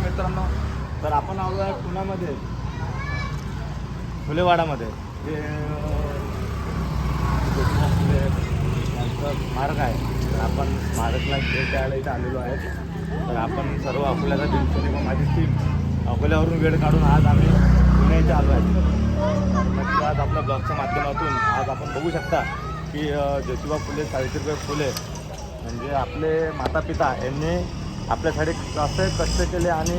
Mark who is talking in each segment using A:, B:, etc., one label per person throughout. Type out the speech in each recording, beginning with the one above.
A: मित्रांनो तर आपण आलो आहे पुण्यामध्ये फुलेवाडामध्ये जे मार्ग यांचं आहे. आपण महाराष्ट्राला भेट द्यायला इथे आलेलो आहे. तर आपण सर्व अकोल्याचा दिवसाने व माझी टीम अकोल्यावरून वेळ काढून आज आम्ही पुणे इथे आलो आहे. नक्की आज आपल्या ब्लॉगच्या माध्यमातून आज आपण बघू शकता की ज्योतिबा फुले सावित्रीबाई फुले म्हणजे आपले माता पिता यांनी आपल्यासाठी कसे कष्ट केले आणि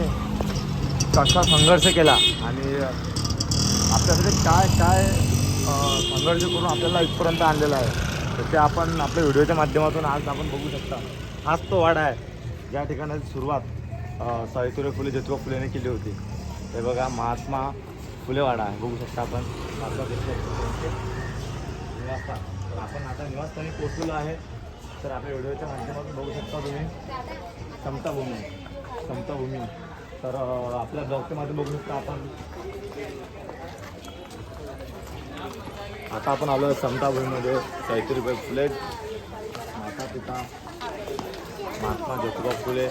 A: कसा संघर्ष केला आणि आपल्यासाठी काय काय संघर्ष करून आपल्याला इथपर्यंत आणलेला आहे. तर ते आपण आपल्या व्हिडिओच्या माध्यमातून आज आपण बघू शकता हाच तो वाडा आहे. ज्या ठिकाणाची सुरुवात अं, सावित्रीबाई फुले ज्योतिबा फुलेने केली होती. हे बघा महात्मा फुले वाडा आहे. बघू शकता आपण. महात्मा निवासस्थान. तर आपण आता निवासस्थानी पोचलेलो आहे. तर आपल्या व्हिडिओच्या माध्यमातून बघू शकता तुम्ही. समताभूमी. समताभूमी. तर आपल्या ब्लॉगच्या माध्यम बघू शकता आपण. आता आपण आलो आहे समताभूमीमध्ये सावित्रीबाई फुले. माता पिता. महात्मा ज्योतिबा फुले.